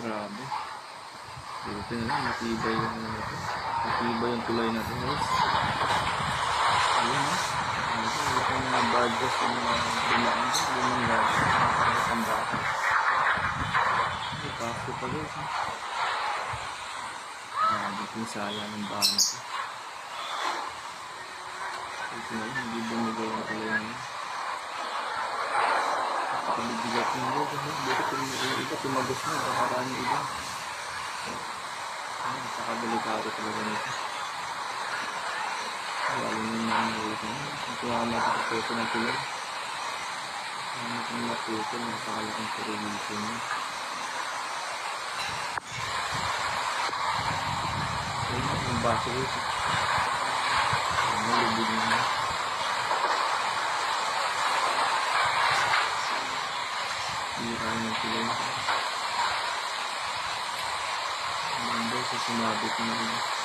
Buti na lang, matibay yung ano. Matibay yung tulay na to, guys. Ayan, ha? Ito, ito yung mga barges yung mga dumaan ko. Lumang gata. Ang bata. Ay, pasto pa, guys, ha? Grabe sayang ng bahan na to. Ito na lang, hindi bumigay yung tulay na yun. Pagbibigat ng kasi dito kung yung iba tumagos na, kakaraan yung iba. Ay, Napakadelikado talaga nito. Lalo na yung mga ulit na. Nga matututo ng tulay. Ano kung matuto, napakalaking permission niya. Ayun, yung baso ito. Ano, lubog na na. Sira yung tulay. Ang sa sumabit na rin.